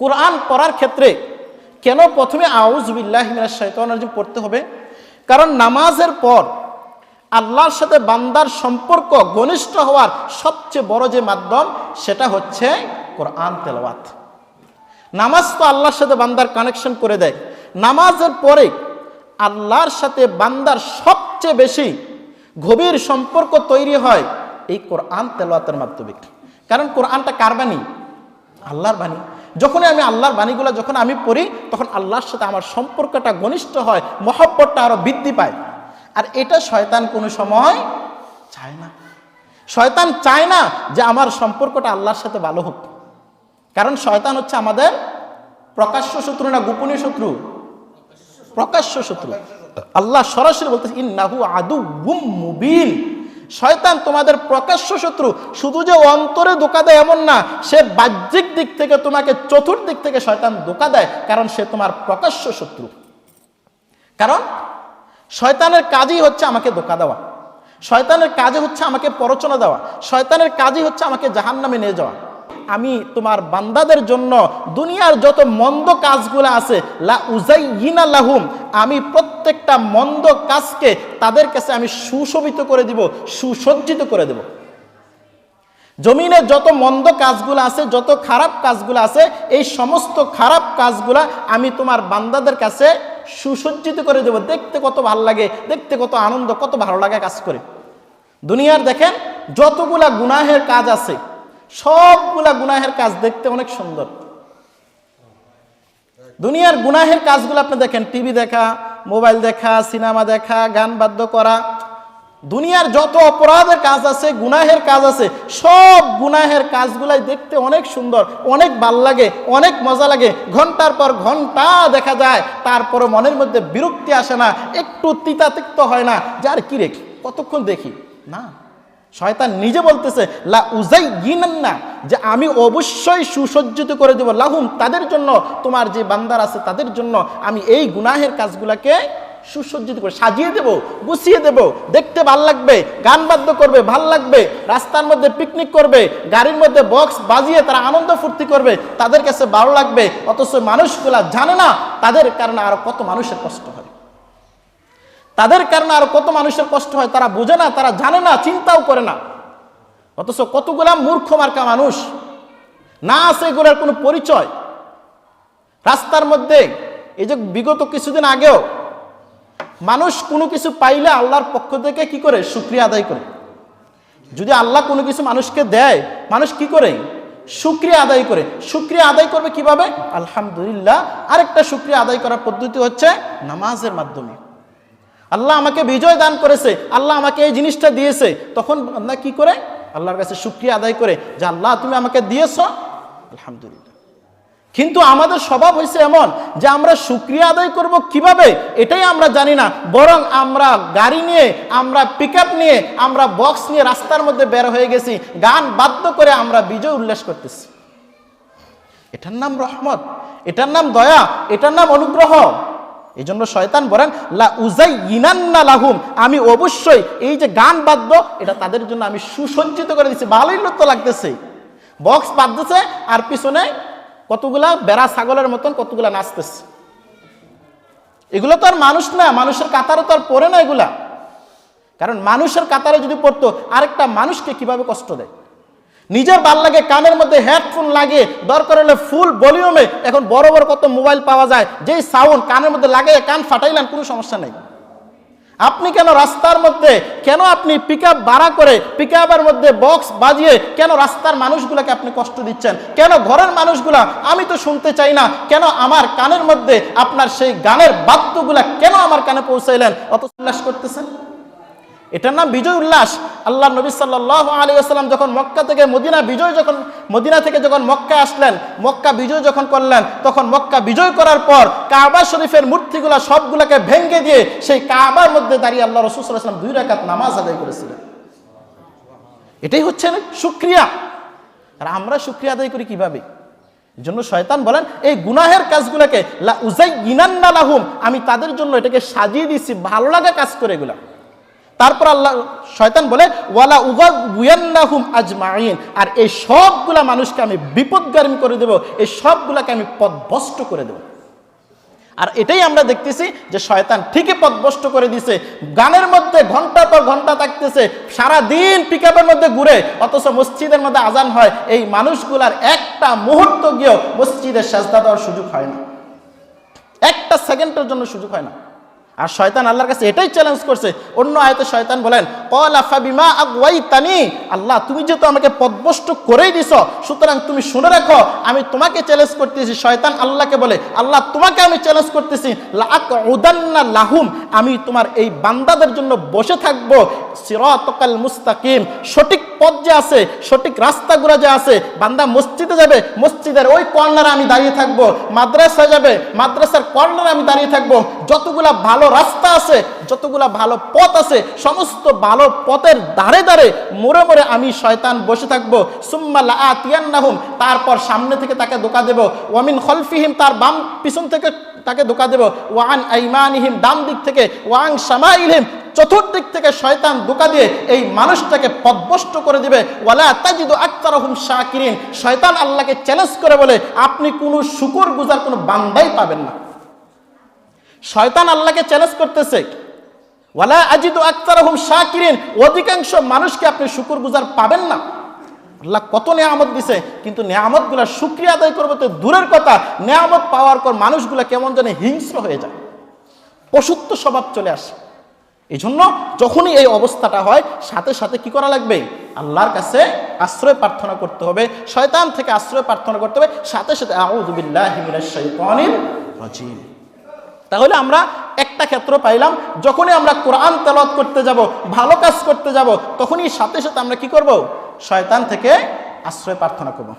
কোরআন পড়ার ক্ষেত্রে কেন প্রথমে আউজ বিল্লাহিমিনা শৈতানজিম পড়তে হবে? কারণ নামাজের পর আল্লাহর সাথে বান্দার সম্পর্ক ঘনিষ্ঠ হওয়ার সবচেয়ে বড় যে মাধ্যম, সেটা হচ্ছে কোরআন তেলাওয়াত। নামাজ তো আল্লাহর সাথে বান্দার কানেকশন করে দেয়। নামাজের পরে আল্লাহর সাথে বান্দার সবচেয়ে বেশি গভীর সম্পর্ক তৈরি হয় এই কোরআন তেলাওয়াতের মাধ্যমে। কারণ কোরআনটা কার বাণী? আল্লাহর বাণী। যখনই আমি আল্লাহর বাণীগুলো যখন আমি পড়ি, তখন আল্লাহর সাথে আমার সম্পর্কটা ঘনিষ্ঠ হয়, মহব্বতটা আরও বৃদ্ধি পায়। আর এটা শয়তান কোনো সময় চায় না। শয়তান চায় না যে আমার সম্পর্কটা আল্লাহর সাথে ভালো হোক। কারণ শয়তান হচ্ছে আমাদের প্রকাশ্য শত্রু না গোপনীয় শত্রু? প্রকাশ্য শত্রু। আল্লাহ সরাসরি বলতেছে, ইন্নাহু আদু মুবিন। শয়তান তোমাদের প্রকাশ্য শত্রু। শুধু যে অন্তরে ধোকা দেয় এমন না, সে বাহ্যিক দিক থেকে তোমাকে চতুর্দিক থেকে শয়তান ধোকা দেয়, কারণ সে তোমার প্রকাশ্য শত্রু। কারণ শয়তানের কাজই হচ্ছে আমাকে ধোকা দেওয়া। শয়তানের কাজে হচ্ছে আমাকে প্ররোচনা দেওয়া। শয়তানের কাজই হচ্ছে আমাকে জাহান নামে নিয়ে যাওয়া। আমি তোমার বান্দাদের জন্য দুনিয়ার যত মন্দ কাজগুলো আছে, লা উজাইনা লাহুম, আমি প্রত্যেকটা মন্দ কাজকে তাদের কাছে আমি সুশোভিত করে দিব, সুসজ্জিত করে দেব। জমিনে যত মন্দ কাজগুলো আছে, যত খারাপ কাজগুলো আছে, এই সমস্ত খারাপ কাজগুলা আমি তোমার বান্দাদের কাছে সুসজ্জিত করে দেব। দেখতে কত ভালো লাগে, দেখতে কত আনন্দ, কত ভালো লাগে কাজ করে। দুনিয়ার দেখেন, যতগুলা গুনাহের কাজ আছে সবগুলা গুনাহের কাজ দেখতে অনেক সুন্দর। দুনিয়ার গুনাহের কাজগুলো আপনি দেখেন, টিভি দেখা, মোবাইল দেখা, সিনেমা দেখা, গান বাদ্য করা। দুনিয়ার যত অপরাধের কাজ আছে, গুনাহের কাজ আছে, সব গুনাহের কাজগুলাই দেখতে অনেক সুন্দর, অনেক ভালো লাগে, অনেক মজা লাগে। ঘণ্টার পর ঘণ্টা দেখা যায় তারপরে মনের মধ্যে বিরক্তি আসে না, একটু তিতাতিক্ত হয় না। যার কি রেখি কতক্ষণ দেখি? না। শয়তান নিজে বলতেছে, লা উজাই না যে আমি অবশ্যই সুসজ্জিত করে দেব লাহুম, তাদের জন্য, তোমার যে বান্দার আছে তাদের জন্য আমি এই গুনাহের কাজগুলাকে সুসজ্জিত করে, সাজিয়ে দেব, গুছিয়ে দেব, দেখতে ভালো লাগবে, গান বাদ্য করবে, ভালো লাগবে, রাস্তার মধ্যে পিকনিক করবে, গাড়ির মধ্যে বক্স বাজিয়ে তারা আনন্দ ফুর্তি করবে, তাদের কাছে ভালো লাগবে, অথচ মানুষগুলা জানে না তাদের কারণে আরও কত মানুষের কষ্ট হয়। তাদের কারণে আর কত মানুষের কষ্ট হয়, তারা বোঝে না, তারা জানে না, চিন্তাও করে না। অথচ কতগুলা মূর্খ মার্কা মানুষ, না আছে এগুলোর কোনো পরিচয়। রাস্তার মধ্যে, এই যে বিগত কিছুদিন আগেও, মানুষ কোনো কিছু পাইলে আল্লাহর পক্ষ থেকে কি করে? শুক্রিয়া আদায় করে। যদি আল্লাহ কোনো কিছু মানুষকে দেয়, মানুষ কি করে? শুক্রিয়া আদায় করে। শুক্রিয়া আদায় করবে কীভাবে? আলহামদুলিল্লাহ, আরেকটা শুক্রিয়া আদায় করার পদ্ধতি হচ্ছে নামাজের মাধ্যমে। আল্লাহ আমাকে বিজয় দান করেছে, আল্লাহ আমাকে এই জিনিসটা দিয়েছে। তখন আল্লাহ কি করে? আল্লাহর কাছে শুক্রিয়া আদায় করে যে, আল্লাহ, তুমি আমাকে দিয়েছ। আলহামদুলিল্লাহ। কিন্তু আমাদের স্বভাব হয়েছে এমন যে, আমরা শুক্রিয়া আদায় করব কীভাবে? এটাই আমরা জানি না। বরং আমরা গাড়ি নিয়ে, আমরা পিক নিয়ে, আমরা বক্স নিয়ে রাস্তার মধ্যে বের হয়ে গেছি। গান বাধ্য করে আমরা বিজয় উল্লাস করতেছি। এটার নাম রহমত, এটার নাম দয়া, এটার নাম অনুগ্রহ। এই জন্য শয়তান বলেন, লা উজাই ইনান্না লাহুম। আমি অবশ্যই এই যে গান বাদ্য, এটা তাদের জন্য আমি সুসজ্জিত করে দিচ্ছি ভালোই তো লাগতেছে। বক্স বাঁধতেছে আর পিছনে কতগুলা বেড়া ছাগলের মতন কতগুলা নাচতেছে। এগুলো তো আর মানুষ না, মানুষের কাতারে তো আর পড়ে না এগুলা। কারণ মানুষের কাতারে যদি পড়তো, আরেকটা মানুষকে কীভাবে কষ্ট দেয়? নিজের ভালো লাগে, কানের মধ্যে হেডফোন লাগে দরকার হলে ফুল ভলিউমে এখন বড় বড় কত মোবাইল পাওয়া যায়, যেই সাউন্ড কানের মধ্যে লাগে কান ফাটাইলেন, কোনো সমস্যা নেই। আপনি কেন রাস্তার মধ্যে, কেন আপনি পিক আপ ভাড়া করে পিক আপের মধ্যে বক্স বাজিয়ে, কেন রাস্তার মানুষগুলোকে আপনি কষ্ট দিচ্ছেন? কেন ঘরের মানুষগুলা, আমি তো শুনতে চাই না, কেন আমার কানের মধ্যে আপনার সেই গানের বাদ্যগুলা কেন আমার কানে পৌঁছাইলেন? অত উল্লাস করতেছেন? এটার নাম বিজয় উল্লাস। আল্লাহ নবী সাল্লাহ আলী আসসালাম যখন মক্কা থেকে মদিনা বিজয় যখন, মদিনা থেকে যখন মক্কা আসলেন, মক্কা বিজয় যখন করলেন, তখন মক্কা বিজয় করার পর কাবা শরীফের মূর্তিগুলা সবগুলোকে ভেঙ্গে দিয়ে সেই কাবার মধ্যে দাঁড়িয়ে আল্লাহ রসুল সাল্লাম দুই রাকাত নামাজ আদায় করেছিলেন। এটাই হচ্ছে সুক্রিয়া। আর আমরা সুক্রিয়া আদায় করি কীভাবে? জন্য শয়তান বলেন, এই গুনাহের কাজগুলোকে লা উজাই ইনান্না লাহুম, আমি তাদের জন্য এটাকে সাজিয়ে দিচ্ছি ভালো লাগা কাজ করে এগুলা। তারপর আল্লাহ, শয়তান বলে, ওয়ালা উগা আজমাইন আর এই সবগুলা মানুষকে আমি বিপদগামী করে দেব, এই সবগুলাকে আমি পদভস্ত করে দেব। আর এটাই আমরা দেখতেছি যে শয়তান ঠিকই পদভস্ত করে দিছে, গানের মধ্যে ঘণ্টা পর ঘণ্টা থাকতেছে সারা দিন পিকআপের মধ্যে ঘুরে, অথচ মসজিদের মধ্যে আজান হয়, এই মানুষগুলার একটা মুহূর্ত গিয়েও মসজিদের সাজদা দেওয়ার সুযোগ হয় না। একটা সেকেন্ডের জন্য সুযোগ হয় না। আর শয়তান আল্লাহর কাছে এটাই চ্যালেঞ্জ করছে। অন্য আয়তে শয়তান বলেন, কল আফাবিমা আগুয়াইতানি। আল্লাহ, তুমি যেহেতু আমাকে পদভষ্ট করেই দিছ, সুতরাং তুমি শুনে রাখো, আমি তোমাকে চ্যালেঞ্জ করতেছি। শয়তান আল্লাহকে বলে, আল্লাহ, তোমাকে আমি চ্যালেঞ্জ করতেছি। উদান্না লাহুম। আমি তোমার এই বান্দাদের জন্য বসে থাকব। সিরাতাল মুস্তাকিম। সঠিক পথ যে আছে, সঠিক রাস্তাগুলো যে আছে, বান্দা মসজিদে যাবে, মসজিদের ওই কর্নারে আমি দাঁড়িয়ে থাকব। মাদ্রাসায় যাবে, মাদ্রাসার কর্নারে আমি দাঁড়িয়ে থাকব। যতগুলা ভালো রাস্তা আছে, যতগুলা ভালো পথ আছে, সমস্ত ভালো পথের ধারে ধারে মোড়ে মোড়ে আমি শয়তান বসে থাকব। সুম্মা লাআতিয়ান্নাহুম, তারপর সামনে থেকে তাকে ধোকা দেব। ওয়ামিন খলফিহিম, তার বাম পিছন থেকে তাকে ধোকা দেব। ওয়ান আইমানিহিম, ডান দিক থেকে, ওয়াং সামাইলহিম চতুর্দিক থেকে শয়তান ধোকা দিয়ে এই মানুষটাকে পদভষ্ট করে দিবে। ওয়ালা তাজিদু আকতারহুম শাকিরিন, শয়তান আল্লাহকে চ্যালেঞ্জ করে বলে, আপনি কোনো শুকর গুজার কোনো বান্দাই পাবেন না। শয়তান আল্লাহকে চ্যালেঞ্জ করতেছে। ওয়ালা আজিদু আকতারহুম শাকিরিন, অধিকাংশ মানুষকে আপনি শুকুর গুজার পাবেন না। আল্লাহ কত নেয়ামত দিছে, কিন্তু নেয়ামতগুলা শুক্রিয়া আদায় করব তো দূরের কথা, নেয়ামত পাওয়ার পর মানুষগুলা কেমন যেন হিংস্র হয়ে যায়। পশুত্ব স্বভাব চলে আসে। এই জন্য যখনই এই অবস্থাটা হয়, সাথে সাথে কি করা লাগবে? আল্লাহর কাছে আশ্রয় প্রার্থনা করতে হবে, শয়তান থেকে আশ্রয় প্রার্থনা করতে হবে, সাথে সাথে শাইতানির রাজিম। তাহলে আমরা একটা ক্ষেত্র পাইলাম, যখনই আমরা কোরআন তেলত করতে যাব, ভালো কাজ করতে যাব, তখনই সাথে সাথে আমরা কি করব? শয়তান থেকে আশ্রয় প্রার্থনা করব।